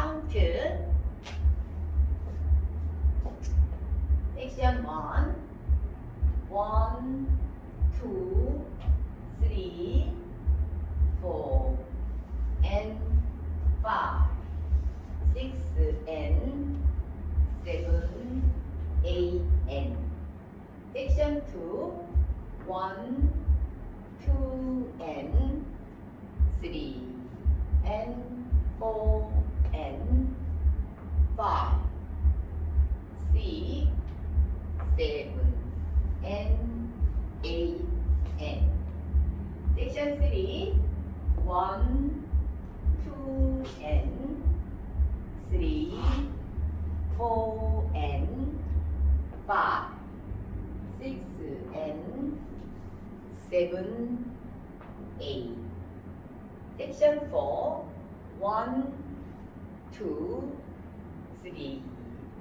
카운트 섹션 1 1 2 3 4 and 5 6 and 7 8 and 섹션 2 1 2 and 3 and 4 and 5 6 7 and 8 and 섹션 3 1 2 and 3 4 and 5 6 and 7 8 섹션 4 1 2 3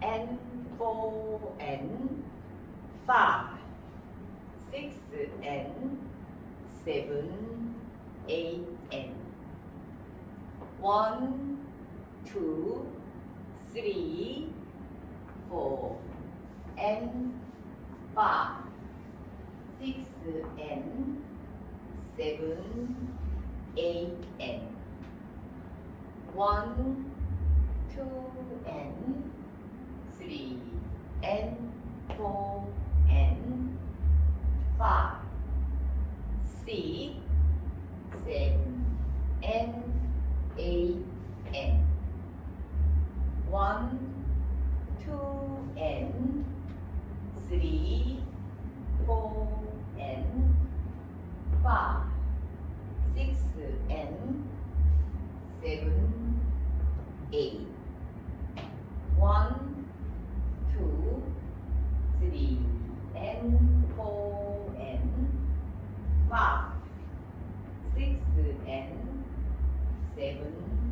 and 4 and 5 6 and 7 8 and 1 2 3 4 and 5 two N. Three. N four. N five. C seven N eight N one, two N three, four N five, six N seven, eight. C N four N five six N seven